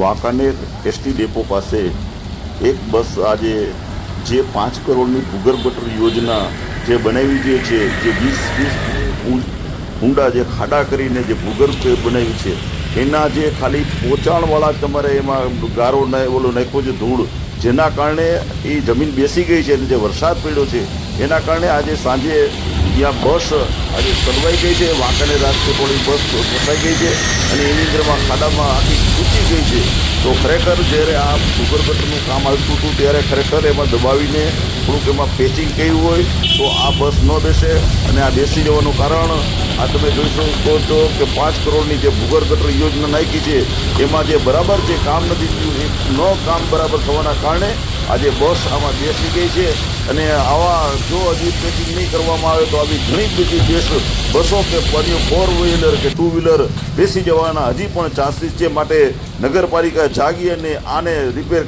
Wankaner ST depot પાસે એક બસ આજે જે પાંચ કરોડની ભૂગર્ભ ગટર યોજના જે બનાવી જે છે, જે વીસ વીસ ઊંડા જે ખાડા કરીને જે ભૂગર્ભ બનાવી છે, એના જે ખાલી પોચાણવાળા તમારે એમાં ગારો ને ઓલો નાખ્યો છે ધૂળ, જેના કારણે એ જમીન બેસી ગઈ છે અને જે વરસાદ પડ્યો છે, એના કારણે આજે સાંજે ત્યાં બસ આજે સલવાઈ ગઈ છે. વાંકાને રાજકોટવાળી બસ ફસાઈ ગઈ છે અને એની અંદરમાં ખાડામાં આખી તૂટી ગઈ છે. તો ખરેખર જ્યારે આ ભૂગર્ભનું કામ આવતું હતું ત્યારે ખરેખર એમાં દબાવીને થોડુંક એમાં પેચિંગ કર્યું હોય તો આ બસ ન બેસે અને આ બેસી જવાનું કારણ આ તમે જોઈ શકો છો કે પાંચ કરોડની જે ભૂગર્ભ યોજના નાખી છે, એમાં જે બરાબર જે કામ નથી થયું, એ ન કામ બરાબર થવાના કારણે આજે બસ આમાં બેસી ગઈ છે અને આવા જો હજી પેકિંગ નહીં કરવામાં આવે તો આવી ઘણી બધી બેસ બસો કે ફોર વ્હીલર કે ટુ વ્હીલર બેસી જવાના હજી પણ ચાન્સીસ છે. માટે નગરપાલિકા જાગી અને આને રિપેર